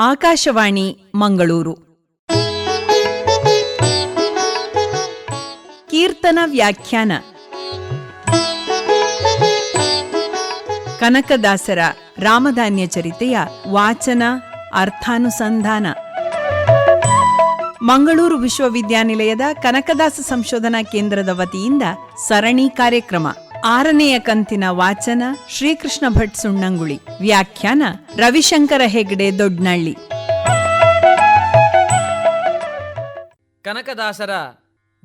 ಆಕಾಶವಾಣಿ ಮಂಗಳೂರು. ಕೀರ್ತನ ವ್ಯಾಖ್ಯಾನ. ಕನಕದಾಸರ ರಾಮಧಾನ್ಯ ಚರಿತೆಯ ವಾಚನ ಅರ್ಥಾನುಸಂಧಾನ. ಮಂಗಳೂರು ವಿಶ್ವವಿದ್ಯಾನಿಲಯದ ಕನಕದಾಸ ಸಂಶೋಧನಾ ಕೇಂದ್ರದ ವತಿಯಿಂದ ಸರಣಿ ಕಾರ್ಯಕ್ರಮ. ಆರನೆಯ ಕಂತಿನ ವಾಚನ ಶ್ರೀಕೃಷ್ಣ ಭಟ್ ಸುಣ್ಣಂಗುಳಿ. ವ್ಯಾಖ್ಯಾನ ರವಿಶಂಕರ ಹೆಗ್ಡೆ ದೊಡ್ನಳ್ಳಿ. ಕನಕದಾಸರ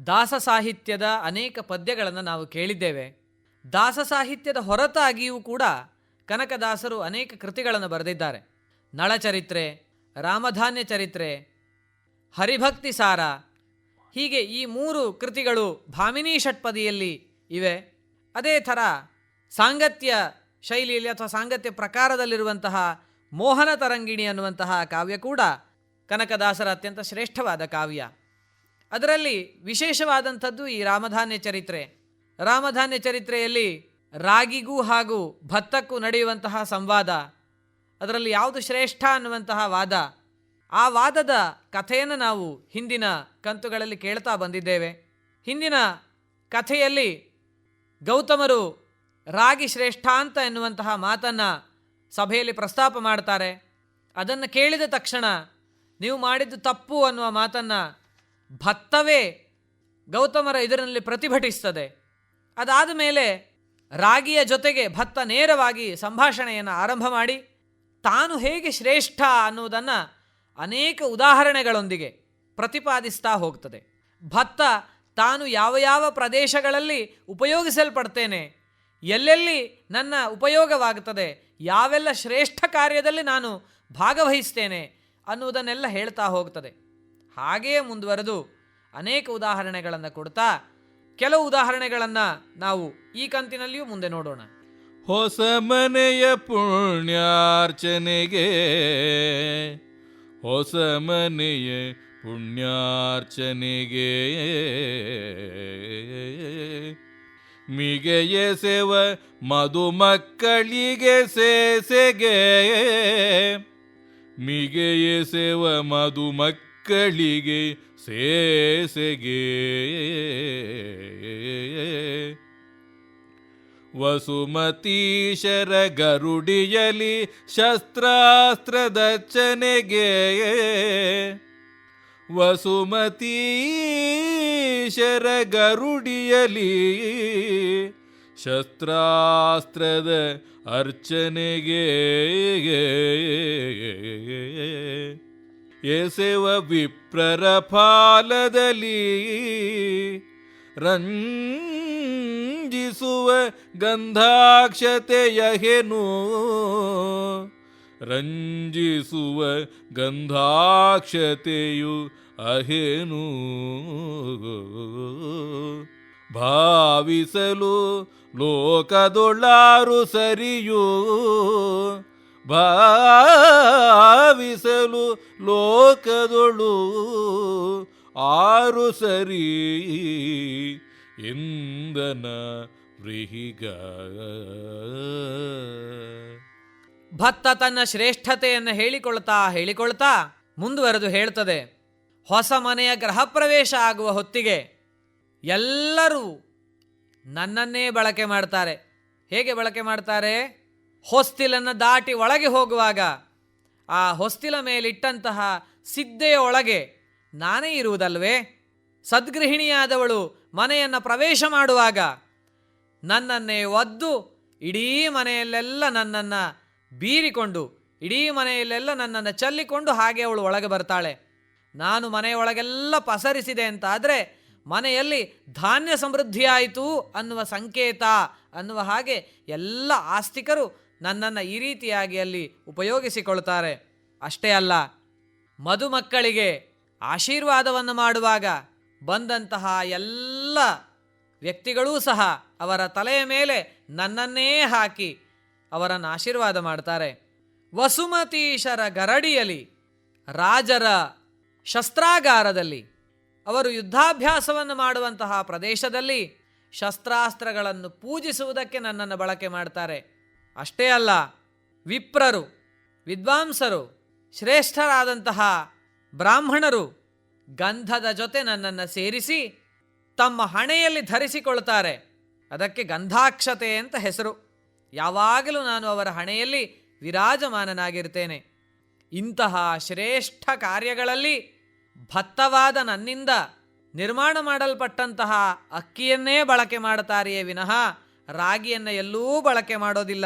ದಾಸ ಸಾಹಿತ್ಯದ ಅನೇಕ ಪದ್ಯಗಳನ್ನು ನಾವು ಕೇಳಿದ್ದೇವೆ. ದಾಸ ಸಾಹಿತ್ಯದ ಹೊರತಾಗಿಯೂ ಕೂಡ ಕನಕದಾಸರು ಅನೇಕ ಕೃತಿಗಳನ್ನು ಬರೆದಿದ್ದಾರೆ. ನಳಚರಿತ್ರೆ, ರಾಮಧಾನ್ಯ ಚರಿತ್ರೆ, ಹರಿಭಕ್ತಿ ಸಾರ ಹೀಗೆ ಈ ಮೂರು ಕೃತಿಗಳು ಭಾಮಿನಿ ಷಟ್ಪದಿಯಲ್ಲಿ ಇವೆ. ಅದೇ ಥರ ಸಾಂಗತ್ಯ ಶೈಲಿಯಲ್ಲಿ ಅಥವಾ ಸಾಂಗತ್ಯ ಪ್ರಕಾರದಲ್ಲಿರುವಂತಹ ಮೋಹನ ತರಂಗಿಣಿ ಅನ್ನುವಂತಹ ಕಾವ್ಯ ಕೂಡ ಕನಕದಾಸರ ಅತ್ಯಂತ ಶ್ರೇಷ್ಠವಾದ ಕಾವ್ಯ. ಅದರಲ್ಲಿ ವಿಶೇಷವಾದಂಥದ್ದು ಈ ರಾಮಧಾನ್ಯ ಚರಿತ್ರೆ. ರಾಮಧಾನ್ಯ ಚರಿತ್ರೆಯಲ್ಲಿ ರಾಗಿಗೂ ಹಾಗೂ ಭತ್ತಕ್ಕೂ ನಡೆಯುವಂತಹ ಸಂವಾದ, ಅದರಲ್ಲಿ ಯಾವುದು ಶ್ರೇಷ್ಠ ಅನ್ನುವಂತಹ ವಾದ, ಆ ವಾದದ ಕಥೆಯನ್ನು ನಾವು ಹಿಂದಿನ ಕಂತುಗಳಲ್ಲಿ ಕೇಳ್ತಾ ಬಂದಿದ್ದೇವೆ. ಹಿಂದಿನ ಕಥೆಯಲ್ಲಿ ಗೌತಮರು ರಾಗಿ ಶ್ರೇಷ್ಠ ಅಂತ ಎನ್ನುವಂತಹ ಮಾತನ್ನು ಸಭೆಯಲ್ಲಿ ಪ್ರಸ್ತಾಪ ಮಾಡ್ತಾರೆ. ಅದನ್ನು ಕೇಳಿದ ತಕ್ಷಣ ನೀವು ಮಾಡಿದ್ದು ತಪ್ಪು ಅನ್ನುವ ಮಾತನ್ನು ಭತ್ತವೇ ಗೌತಮರ ಇದರಲ್ಲಿ ಪ್ರತಿಭಟಿಸ್ತದೆ. ಅದಾದ ಮೇಲೆ ರಾಗಿಯ ಜೊತೆಗೆ ಭತ್ತ ನೇರವಾಗಿ ಸಂಭಾಷಣೆಯನ್ನು ಆರಂಭ ಮಾಡಿ ತಾನು ಹೇಗೆ ಶ್ರೇಷ್ಠ ಅನ್ನುವುದನ್ನು ಅನೇಕ ಉದಾಹರಣೆಗಳೊಂದಿಗೆ ಪ್ರತಿಪಾದಿಸ್ತಾ ಹೋಗ್ತದೆ. ಭತ್ತ ತಾನು ಯಾವ ಯಾವ ಪ್ರದೇಶಗಳಲ್ಲಿ ಉಪಯೋಗಿಸಲ್ಪಡ್ತೇನೆ, ಎಲ್ಲೆಲ್ಲಿ ನನ್ನ ಉಪಯೋಗವಾಗುತ್ತದೆ, ಯಾವೆಲ್ಲ ಶ್ರೇಷ್ಠ ಕಾರ್ಯದಲ್ಲಿ ನಾನು ಭಾಗವಹಿಸ್ತೇನೆ ಅನ್ನುವುದನ್ನೆಲ್ಲ ಹೇಳ್ತಾ ಹೋಗ್ತದೆ. ಹಾಗೆಯೇ ಮುಂದುವರೆದು ಅನೇಕ ಉದಾಹರಣೆಗಳನ್ನು ಕೊಡ್ತಾ, ಕೆಲವು ಉದಾಹರಣೆಗಳನ್ನು ನಾವು ಈ ಕಂತಿನಲ್ಲಿಯೂ ಮುಂದೆ ನೋಡೋಣ. ಹೊಸ ಮನೆಯ ಪುಣ್ಯಾರ್ಚನೆಗೆ, ಹೊಸ ಮನೆಯ ಪುಣ್ಯಾರ್ಚನೆಗೆ ಮಿಗೆಯ ಸೇವ ಮಧುಮಕ್ಕಳಿಗೆ ಸೇಸೆಗೆ ಮಿಗೆಯ ಸೇವ ಮಧುಮಕ್ಕಳಿಗೆ ಸೇಸೆಗೆ ವಸುಮತೀಶರ ಗರುಡಿಯಲಿ ಶಸ್ತ್ರಾಸ್ತ್ರದಚ್ಚನೆಗೆ ವಸುಮತೀಶರ ಗರುಡಿಯಲಿ ಶಸ್ತ್ರಾಸ್ತ್ರದ ಅರ್ಚನೆಗೆ ಎಸೆವ ವಿಪ್ರರ ಫಾಲದಲ್ಲಿ ರಂಜಿಸುವ ಗಂಧಾಕ್ಷತೆಯಹೆನು ರಂಜಿಸುವ ಗಂಧಾಕ್ಷತೆಯು ಅಹೇನು ಭಾವಿಸಲು ಲೋಕದೊಳ್ಳಾರು ಸರಿಯೂ ಭಾವಿಸಲು ಲೋಕದೊಳು ಆರು ಸರಿ ಇಂದನ ವ್ರೀಹಿಗ. ಭತ್ತ ತನ್ನ ಶ್ರೇಷ್ಠತೆಯನ್ನು ಹೇಳಿಕೊಳ್ತಾ ಹೇಳಿಕೊಳ್ತಾ ಮುಂದುವರೆದು ಹೇಳ್ತದೆ, ಹೊಸ ಮನೆಯ ಗೃಹ ಪ್ರವೇಶ ಆಗುವ ಹೊತ್ತಿಗೆ ಎಲ್ಲರೂ ನನ್ನನ್ನೇ ಬಳಕೆ ಮಾಡ್ತಾರೆ. ಹೇಗೆ ಬಳಕೆ ಮಾಡ್ತಾರೆ? ಹೊಸ್ತಿಲನ್ನು ದಾಟಿ ಒಳಗೆ ಹೋಗುವಾಗ, ಆ ಹೊಸ್ತಿಲ ಮೇಲಿಟ್ಟಂತಹ ಸಿದ್ದೆಯ ಒಳಗೆ ನಾನೇ ಇರುವುದಲ್ವೇ? ಸದ್ಗೃಹಿಣಿಯಾದವಳು ಮನೆಯನ್ನು ಪ್ರವೇಶ ಮಾಡುವಾಗ ನನ್ನನ್ನೇ ಒದ್ದು ಇಡೀ ಮನೆಯಲ್ಲೆಲ್ಲ ನನ್ನನ್ನು ಬೀರಿಕೊಂಡು ಇಡೀ ಮನೆಯಲ್ಲೆಲ್ಲ ನನ್ನನ್ನು ಚಲ್ಲಿಕೊಂಡು ಹಾಗೆ ಅವಳು ಒಳಗೆ ಬರ್ತಾಳೆ. ನಾನು ಮನೆಯೊಳಗೆಲ್ಲ ಪಸರಿಸಿದೆ ಅಂತಾದರೆ ಮನೆಯಲ್ಲಿ ಧಾನ್ಯ ಸಮೃದ್ಧಿಯಾಯಿತು ಅನ್ನುವ ಸಂಕೇತ ಅನ್ನುವ ಹಾಗೆ ಎಲ್ಲ ಆಸ್ತಿಕರು ನನ್ನನ್ನು ಈ ರೀತಿಯಾಗಿ ಅಲ್ಲಿ ಉಪಯೋಗಿಸಿಕೊಳ್ತಾರೆ. ಅಷ್ಟೇ ಅಲ್ಲ, ಮದುಮಕ್ಕಳಿಗೆ ಆಶೀರ್ವಾದವನ್ನು ಮಾಡುವಾಗ ಬಂದಂತಹ ಎಲ್ಲ ವ್ಯಕ್ತಿಗಳೂ ಸಹ ಅವರ ತಲೆಯ ಮೇಲೆ ನನ್ನನ್ನೇ ಹಾಕಿ ಅವರನ್ನು ಆಶೀರ್ವಾದ ಮಾಡ್ತಾರೆ. ವಸುಮತೀಶರ ಗರಡಿಯಲ್ಲಿ, ರಾಜರ ಶಸ್ತ್ರಾಗಾರದಲ್ಲಿ, ಅವರು ಯುದ್ಧಾಭ್ಯಾಸವನ್ನು ಮಾಡುವಂತಹ ಪ್ರದೇಶದಲ್ಲಿ ಶಸ್ತ್ರಾಸ್ತ್ರಗಳನ್ನು ಪೂಜಿಸುವುದಕ್ಕೆ ನನ್ನನ್ನು ಬಳಕೆ ಮಾಡ್ತಾರೆ. ಅಷ್ಟೇ ಅಲ್ಲ, ವಿಪ್ರರು, ವಿದ್ವಾಂಸರು, ಶ್ರೇಷ್ಠರಾದಂತಹ ಬ್ರಾಹ್ಮಣರು ಗಂಧದ ಜೊತೆ ನನ್ನನ್ನು ಸೇರಿಸಿ ತಮ್ಮ ಹಣೆಯಲ್ಲಿ ಧರಿಸಿಕೊಳ್ತಾರೆ ಅದಕ್ಕೆ ಗಂಧಾಕ್ಷತೆ ಅಂತ ಹೆಸರು. ಯಾವಾಗಲೂ ನಾನು ಅವರ ಹಣೆಯಲ್ಲಿ ವಿರಾಜಮಾನನಾಗಿರ್ತೇನೆ ಇಂತಹ ಶ್ರೇಷ್ಠ ಕಾರ್ಯಗಳಲ್ಲಿ ಭತ್ತವಾದ ನನ್ನಿಂದ ನಿರ್ಮಾಣ ಮಾಡಲ್ಪಟ್ಟಂತಹ ಅಕ್ಕಿಯನ್ನೇ ಬಳಕೆ ಮಾಡುತ್ತಾರೆಯೇ ವಿನಃ ರಾಗಿಯನ್ನು ಎಲ್ಲೂ ಬಳಕೆ ಮಾಡೋದಿಲ್ಲ.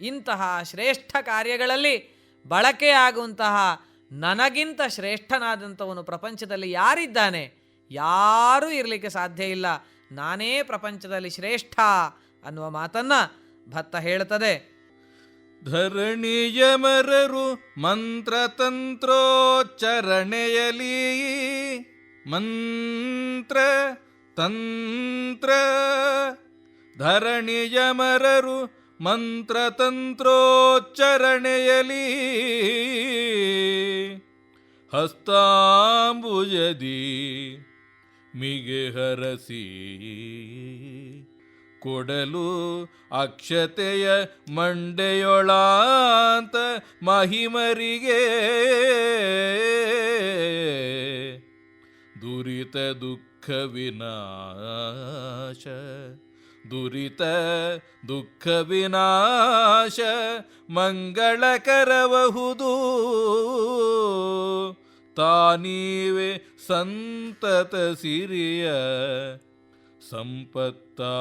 ಇಂತಹ ಶ್ರೇಷ್ಠ ಕಾರ್ಯಗಳಲ್ಲಿ ಬಳಕೆಯಾಗುವಂತಹ ನನಗಿಂತ ಶ್ರೇಷ್ಠನಾದಂಥವನು ಪ್ರಪಂಚದಲ್ಲಿ ಯಾರಿದ್ದಾನೆ? ಯಾರೂ ಇರಲಿಕ್ಕೆ ಸಾಧ್ಯ ಇಲ್ಲ. ನಾನೇ ಪ್ರಪಂಚದಲ್ಲಿ ಶ್ರೇಷ್ಠ ಅನ್ನುವ ಮಾತನ್ನ ಭತ್ತ ಹೇಳುತ್ತದೆ. ಧರಣಿಯ ಮರರು ಮಂತ್ರತಂತ್ರೋಚ್ಚರಣೆಯಲಿ ಮಂತ್ರ ತಂತ್ರ ಧರಣಿಯ ಮರರು ಮಂತ್ರತಂತ್ರೋಚ್ಚರಣೆಯಲಿ ಹಸ್ತಾಂಬುಜದಿ ಮಿಗೆ ಹರಸಿ ಕೊಡಲು ಅಕ್ಷತೆಯ ಮಂಡೆಯೊಳಾಂತ ಮಹಿಮರಿಗೆ. ದುರಿತ ದುಃಖ ವಿನಾಶ ದುರಿತ ದುಃಖ ವಿನಾಶ ಮಂಗಳಕರಬಹುದು ತಾನೀವೆ ಸಂತತ ಸಿರಿಯ ಸಂಪತ್ತಾಯುವನು.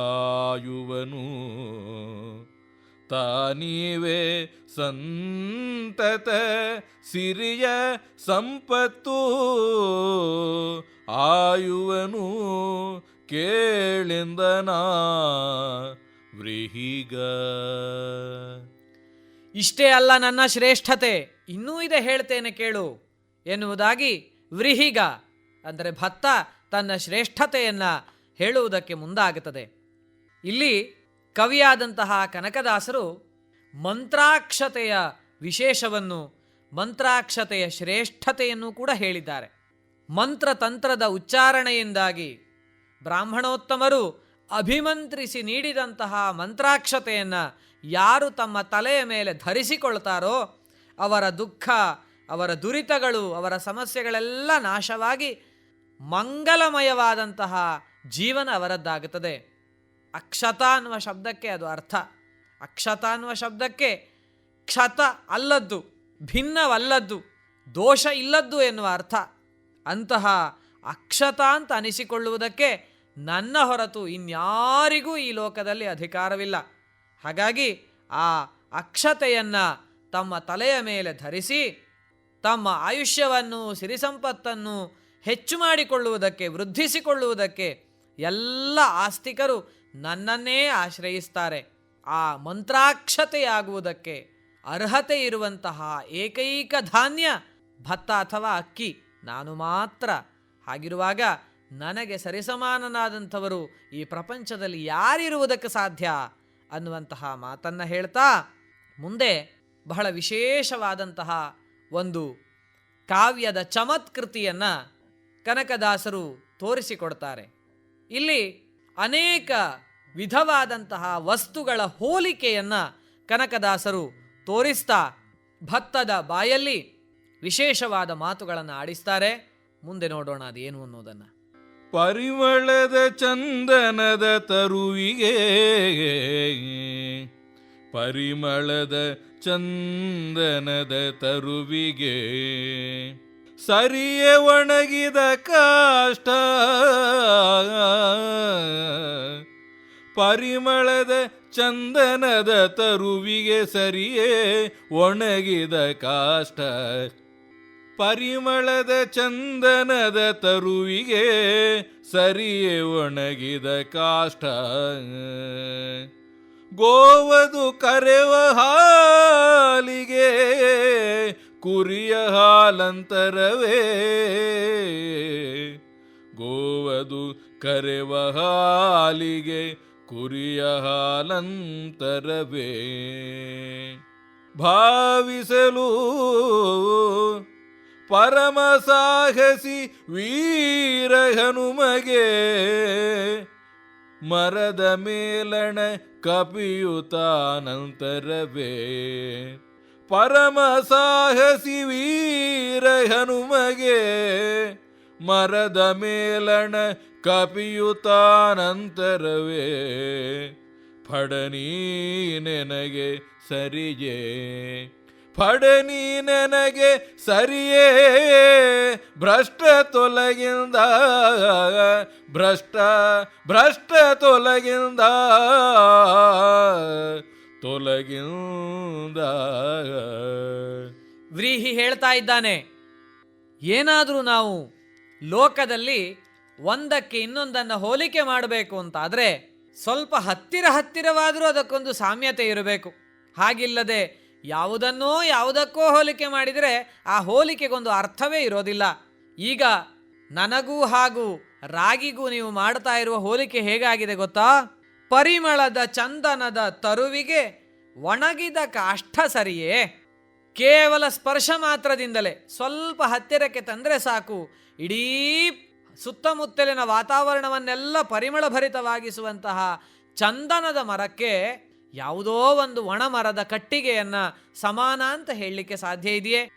ತಾನೀವೇ ಸಂತತ ಸಿರಿಯ ಸಂಪತ್ತು ಆಯುವನು ಕೇಳೆಂದನಾ ವ್ರೀಹಿಗ. ಇಷ್ಟೇ ಅಲ್ಲ ನನ್ನ ಶ್ರೇಷ್ಠತೆ, ಇನ್ನೂ ಇದೆ ಹೇಳ್ತೇನೆ ಕೇಳು. ಎನ್ನುವುದಾಗಿ ವ್ರಿಹಿಗ, ಅಂದರೆ ಭತ್ತ, ತನ್ನ ಶ್ರೇಷ್ಠತೆಯನ್ನು ಹೇಳುವುದಕ್ಕೆ ಮುಂದಾಗುತ್ತದೆ. ಇಲ್ಲಿ ಕವಿಯಾದಂತಹ ಕನಕದಾಸರು ಮಂತ್ರಾಕ್ಷತೆಯ ವಿಶೇಷವನ್ನು, ಮಂತ್ರಾಕ್ಷತೆಯ ಶ್ರೇಷ್ಠತೆಯನ್ನು ಕೂಡ ಹೇಳಿದ್ದಾರೆ. ಮಂತ್ರತಂತ್ರದ ಉಚ್ಚಾರಣೆಯಿಂದಾಗಿ ಬ್ರಾಹ್ಮಣೋತ್ತಮರು ಅಭಿಮಂತ್ರಿಸಿ ನೀಡಿದಂತಹ ಮಂತ್ರಾಕ್ಷತೆಯನ್ನು ಯಾರು ತಮ್ಮ ತಲೆಯ ಮೇಲೆ ಧರಿಸಿಕೊಳ್ತಾರೋ ಅವರ ದುಃಖ, ಅವರ ದುರಿತಗಳು, ಅವರ ಸಮಸ್ಯೆಗಳೆಲ್ಲ ನಾಶವಾಗಿ ಮಂಗಲಮಯವಾದಂತಹ ಜೀವನ ಅವರದ್ದಾಗುತ್ತದೆ. ಅಕ್ಷತ ಅನ್ನುವ ಶಬ್ದಕ್ಕೆ ಅದು ಅರ್ಥ. ಅಕ್ಷತ ಅನ್ನುವ ಶಬ್ದಕ್ಕೆ ಕ್ಷತ ಅಲ್ಲದ್ದು, ಭಿನ್ನವಲ್ಲದ್ದು, ದೋಷ ಇಲ್ಲದ್ದು ಎನ್ನುವ ಅರ್ಥ. ಅಂತಹ ಅಕ್ಷತ ಅಂತ ಅನಿಸಿಕೊಳ್ಳುವುದಕ್ಕೆ ನನ್ನ ಹೊರತು ಇನ್ಯಾರಿಗೂ ಈ ಲೋಕದಲ್ಲಿ ಅಧಿಕಾರವಿಲ್ಲ. ಹಾಗಾಗಿ ಆ ಅಕ್ಷತೆಯನ್ನು ತಮ್ಮ ತಲೆಯ ಮೇಲೆ ಧರಿಸಿ, ತಮ್ಮ ಆಯುಷ್ಯವನ್ನು ಸಿರಿ ಸಂಪತ್ತನ್ನು ಹೆಚ್ಚು ಮಾಡಿಕೊಳ್ಳುವುದಕ್ಕೆ, ವೃದ್ಧಿಸಿಕೊಳ್ಳುವುದಕ್ಕೆ ಎಲ್ಲ ಆಸ್ತಿಕರು ನನ್ನನ್ನೇ ಆಶ್ರಯಿಸ್ತಾರೆ. ಆ ಮಂತ್ರಾಕ್ಷತೆಯಾಗುವುದಕ್ಕೆ ಅರ್ಹತೆ ಇರುವಂತಹ ಏಕೈಕ ಧಾನ್ಯ ಭತ್ತ ಅಥವಾ ಅಕ್ಕಿ ನಾನು ಮಾತ್ರ. ಹಾಗಿರುವಾಗ ನನಗೆ ಸರಿಸಮಾನನಾದಂಥವರು ಈ ಪ್ರಪಂಚದಲ್ಲಿ ಯಾರಿರುವುದಕ್ಕೆ ಸಾಧ್ಯ? ಅನ್ನುವಂತಹ ಮಾತನ್ನು ಹೇಳ್ತಾ ಮುಂದೆ ಬಹಳ ವಿಶೇಷವಾದಂತಹ ಒಂದು ಕಾವ್ಯದ ಚಮತ್ಕೃತಿಯನ್ನು ಕನಕದಾಸರು ತೋರಿಸಿಕೊಡ್ತಾರೆ. ಇಲ್ಲಿ ಅನೇಕ ವಿಧವಾದಂತಹ ವಸ್ತುಗಳ ಹೋಲಿಕೆಯನ್ನು ಕನಕದಾಸರು ತೋರಿಸ್ತಾ ಭತ್ತದ ಬಾಯಲ್ಲಿ ವಿಶೇಷವಾದ ಮಾತುಗಳನ್ನು ಆಡಿಸ್ತಾರೆ. ಮುಂದೆ ನೋಡೋಣ ಅದೇನು ಅನ್ನೋದನ್ನು. ಪರಿಮಳದ ಚಂದನದ ತರುವಿಗೆ ಪರಿಮಳದ ಚಂದನದ ತರುವಿಗೆ ಸರಿಯೇ ಒಣಗಿದ ಕಾಷ್ಟ. ಪರಿಮಳದ ಚಂದನದ ತರುವಿಗೆ ಸರಿಯೇ ಒಣಗಿದ ಕಾಷ್ಟ. ಪರಿಮಳದ ಚಂದನದ ತರುವಿಗೆ ಸರಿಯೇ ಒಣಗಿದ ಕಾಷ್ಟ. ಗೋವದು ಕರೆವ ಹಾಲಿಗೆ ಕುರಿಯ ಹಾಲಂತರವೇ. ಗೋವದು ಕರೆವ ಹಾಲಿಗೆ ಕುರಿಯ ಹಾಲಂತರವೇ. ಭಾವಿಸಲು ಪರಮ ಸಾಹಸಿ ವೀರ ಹನುಮಗೆ ಮರದ ಮೇಲಣ ಕಪಿಯುತಾನಂತರವೇ. ಪರಮ ಸಾಹಸಿ ವೀರ ಹನುಮಗೆ ಮರದ ಮೇಲಣ ಕಪಿಯುತಾನಂತರವೇ ಫಡನೀ ನೆನಗೆ ಸರಿಯೇ. ಫಡನಿ ನನಗೆ ಸರಿಯೇ. ಭ್ರಷ್ಟ ತೊಲಗಿಂದ, ಭ್ರಷ್ಟ ಭ್ರಷ್ಟ ತೊಲಗಿಂದ. ತೊಲಗಿಂದ ವ್ರೀಹಿ ಹೇಳ್ತಾ ಇದ್ದಾನೆ, ಏನಾದರೂ ನಾವು ಲೋಕದಲ್ಲಿ ಒಂದಕ್ಕೆ ಇನ್ನೊಂದನ್ನು ಹೋಲಿಕೆ ಮಾಡಬೇಕು ಅಂತಾದರೆ ಸ್ವಲ್ಪ ಹತ್ತಿರ ಹತ್ತಿರವಾದರೂ ಅದಕ್ಕೊಂದು ಸಾಮ್ಯತೆ ಇರಬೇಕು. ಹಾಗಿಲ್ಲದೆ ಯಾವುದನ್ನೋ ಯಾವುದಕ್ಕೋ ಹೋಲಿಕೆ ಮಾಡಿದರೆ ಆ ಹೋಲಿಕೆಗೊಂದು ಅರ್ಥವೇ ಇರೋದಿಲ್ಲ. ಈಗ ನನಗೂ ಹಾಗೂ ರಾಗಿಗೂ ನೀವು ಮಾಡ್ತಾ ಇರುವ ಹೋಲಿಕೆ ಹೇಗಾಗಿದೆ ಗೊತ್ತಾ? ಪರಿಮಳದ ಚಂದನದ ತರುವಿಗೆ ಒಣಗಿದ ಕಾಷ್ಟ ಸರಿಯೇ? ಕೇವಲ ಸ್ಪರ್ಶ ಮಾತ್ರದಿಂದಲೇ. ಸ್ವಲ್ಪ ಹತ್ತಿರಕ್ಕೆ ತಂದರೆ ಸಾಕು. ಇಡೀ ಸುತ್ತಮುತ್ತಲಿನ ವಾತಾವರಣವನ್ನೆಲ್ಲ ಪರಿಮಳ ಭರಿತವಾಗಿಸುವಂತಹ ಚಂದನದ ಮರಕ್ಕೆ ಯಾವುದೋ ಒಂದು ಒಣ ಮರದ ಕಟ್ಟಿಗೆಯನ್ನ ಸಮಾನ ಅಂತ ಹೇಳಲಿಕ್ಕೆ ಸಾಧ್ಯ ಇದೆಯೇ?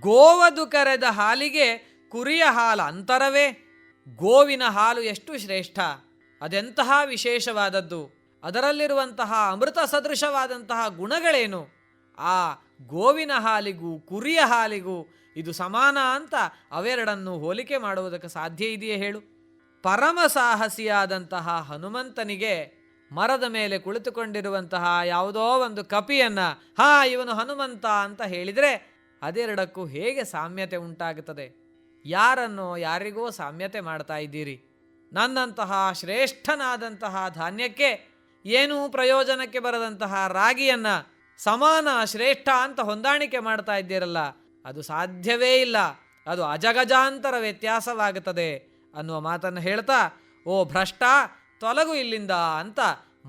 ಗೋವದು ಕರೆದ ಹಾಲಿಗೆ ಕುರಿಯ ಹಾಲು ಅಂತರವೇ? ಗೋವಿನ ಹಾಲು ಎಷ್ಟು ಶ್ರೇಷ್ಠ? ಅದೆಂತಹ ವಿಶೇಷವಾದದ್ದು? ಅದರಲ್ಲಿರುವಂತಹ ಅಮೃತ ಸದೃಶವಾದಂತಹ ಗುಣಗಳೇನು? ಆ ಗೋವಿನ ಹಾಲಿಗೂ ಕುರಿಯ ಹಾಲಿಗೂ ಇದು ಸಮಾನ ಅಂತ ಅವೆರಡನ್ನು ಹೋಲಿಕೆ ಮಾಡುವುದಕ್ಕೆ ಸಾಧ್ಯ ಇದೆಯೇ ಹೇಳು? ಪರಮ ಸಾಹಸಿಯಾದಂತಹ ಹನುಮಂತನಿಗೆ ಮರದ ಮೇಲೆ ಕುಳಿತುಕೊಂಡಿರುವಂತಹ ಯಾವುದೋ ಒಂದು ಕಪಿಯನ್ನ, ಹಾ, ಇವನು ಹನುಮಂತ ಅಂತ ಹೇಳಿದರೆ ಅದೆರಡಕ್ಕೂ ಹೇಗೆ ಸಾಮ್ಯತೆ ಉಂಟಾಗುತ್ತದೆ? ಯಾರನ್ನೋ ಯಾರಿಗೋ ಸಾಮ್ಯತೆ ಮಾಡ್ತಾ ಇದ್ದೀರಿ? ನನ್ನಂತಹ ಶ್ರೇಷ್ಠನಾದಂತಹ ಧಾನ್ಯಕ್ಕೆ ಏನೂ ಪ್ರಯೋಜನಕ್ಕೆ ಬರದಂತಹ ರಾಗಿಯನ್ನು ಸಮಾನ ಶ್ರೇಷ್ಠ ಅಂತ ಹೊಂದಾಣಿಕೆ ಮಾಡ್ತಾ ಇದ್ದೀರಲ್ಲ, ಅದು ಸಾಧ್ಯವೇ ಇಲ್ಲ. ಅದು ಅಜಗಜಾಂತರ ವ್ಯತ್ಯಾಸವಾಗುತ್ತದೆ ಅನ್ನುವ ಮಾತನ್ನು ಹೇಳ್ತಾ, ಓ ಭ್ರಷ್ಟ, ತೊಲಗು ಇಲ್ಲಿಂದ ಅಂತ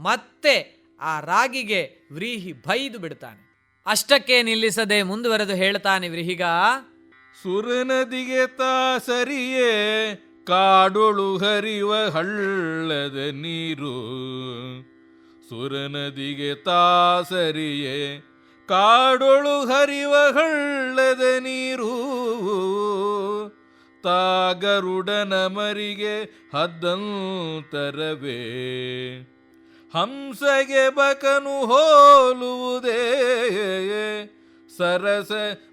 ಮತ್ತೆ ಆ ರಾಗಿಗೆ ವ್ರೀಹಿ ಬೈದು ಬಿಡ್ತಾನೆ. ಅಷ್ಟಕ್ಕೆ ನಿಲ್ಲಿಸದೆ ಮುಂದುವರೆದು ಹೇಳ್ತಾನೆ ವ್ರೀಹಿಗ, ಸುರನದಿಗೆ ತಾ ಸರಿಯೇ ಕಾಡೊಳು ಹರಿವ ಹಳ್ಳದ ನೀರು. ಸುರನದಿಗೆ ತಾಸರಿಯೇ ಕಾಡೊಳು ಹರಿವ ಹಳ್ಳದ ನೀರು. ತಾಗರುಡನ ಮರಿಗೆ ಹದ್ದಂತರವೇ, ಹಂಸಗೆ ಬಕನು ಹೋಲುವುದೇ. ಸರಸ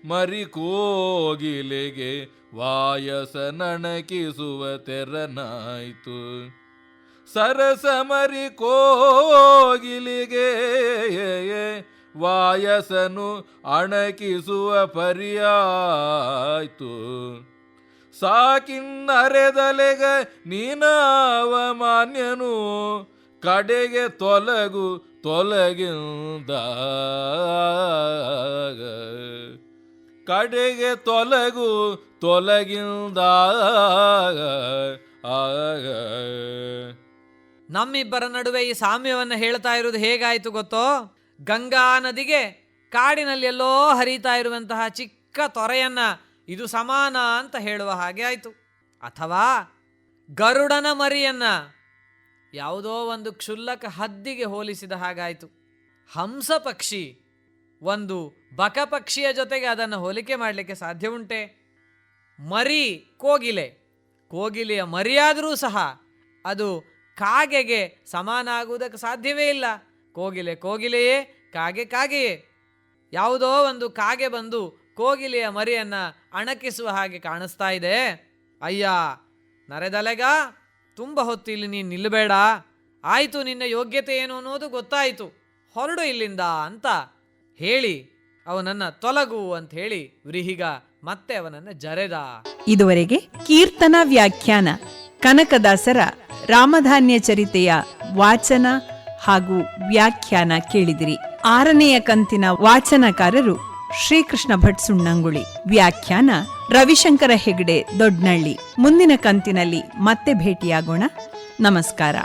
ಮರಿ ಕೋಗಿಲೆಗೆ ವಾಯಸ ನಣಕಿಸುವ ತೆರನಾಯಿತು. ಸರಸ ಮರಿ ಕೋಗಿಲಿಗೆ ವಾಯಸನು ಅಣಕಿಸುವ ಪರಿಯಾಯ್ತು. ಸಾಕಿನ್ನರೆದಲೆಗ ನೀನಾವ ಮಾನ್ಯನು ಕಡೆಗೆ ತೊಲಗು ತೊಲಗಿಂದ ಕಡೆಗೆ ತೊಲಗು ತೊಲಗಿಂದ ಆಗ ನಮ್ಮಿಬ್ಬರ ನಡುವೆ ಈ ಸಾಮ್ಯವನ್ನು ಹೇಳ್ತಾ ಇರುವುದು ಹೇಗಾಯಿತು ಗೊತ್ತೋ? ಗಂಗಾ ನದಿಗೆ ಕಾಡಿನಲ್ಲಿ ಎಲ್ಲೋ ಹರಿತಾ ಇರುವಂತಹ ಚಿಕ್ಕ ತೊರೆಯನ್ನ ಇದು ಸಮಾನ ಅಂತ ಹೇಳುವ ಹಾಗೆ ಆಯಿತು. ಅಥವಾ ಗರುಡನ ಮರಿಯನ್ನ ಯಾವುದೋ ಒಂದು ಕ್ಷುಲ್ಲಕ ಹದ್ದಿಗೆ ಹೋಲಿಸಿದ ಹಾಗಾಯಿತು. ಹಂಸ ಪಕ್ಷಿ, ಒಂದು ಬಕ ಪಕ್ಷಿಯ ಜೊತೆಗೆ ಅದನ್ನು ಹೋಲಿಕೆ ಮಾಡಲಿಕ್ಕೆ ಸಾಧ್ಯ ಉಂಟೆ? ಮರಿ, ಕೋಗಿಲೆ. ಕೋಗಿಲೆಯ ಮರಿಯಾದರೂ ಸಹ ಅದು ಕಾಗೆಗೆ ಸಮಾನ ಆಗುವುದಕ್ಕೆ ಸಾಧ್ಯವೇ ಇಲ್ಲ. ಕೋಗಿಲೆ ಕೋಗಿಲೆಯೇ, ಕಾಗೆ ಕಾಗೆಯೇ. ಯಾವುದೋ ಒಂದು ಕಾಗೆ ಬಂದು ಕೋಗಿಲೆಯ ಮರಿಯನ್ನು ಅಣಕಿಸುವ ಹಾಗೆ ಕಾಣಿಸ್ತಾ ಇದೆ. ಅಯ್ಯ, ನರೆದಲೆಗ ತುಂಬ ಹೊತ್ತು ಇಲ್ಲಿ ನೀನು ನಿಲ್ಲಬೇಡ. ಆಯಿತು, ನಿನ್ನ ಯೋಗ್ಯತೆ ಏನು ಅನ್ನೋದು ಗೊತ್ತಾಯಿತು. ಹೊರಡು ಇಲ್ಲಿಂದ ಅಂತ ಹೇಳಿ, ಅವನನ್ನ ತೊಲಗು ಅಂತ ಹೇಳಿ ವ್ರೀಹಿಗ ಮತ್ತೆ ಅವನನ್ನ ಜರೆದ. ಇದುವರೆಗೆ ಕೀರ್ತನ ವ್ಯಾಖ್ಯಾನ ಕನಕದಾಸರ ರಾಮಧಾನ್ಯ ಚರಿತೆಯ ವಾಚನ ಹಾಗೂ ವ್ಯಾಖ್ಯಾನ ಕೇಳಿದಿರಿ. ಆರನೆಯ ಕಂತಿನ ವಾಚನಕಾರರು ಶ್ರೀಕೃಷ್ಣ ಭಟ್ ಸುಣ್ಣಂಗುಳಿ. ವ್ಯಾಖ್ಯಾನ ರವಿಶಂಕರ ಹೆಗಡೆ ದೊಡ್ನಳ್ಳಿ. ಮುಂದಿನ ಕಂತಿನಲ್ಲಿ ಮತ್ತೆ ಭೇಟಿಯಾಗೋಣ. ನಮಸ್ಕಾರ.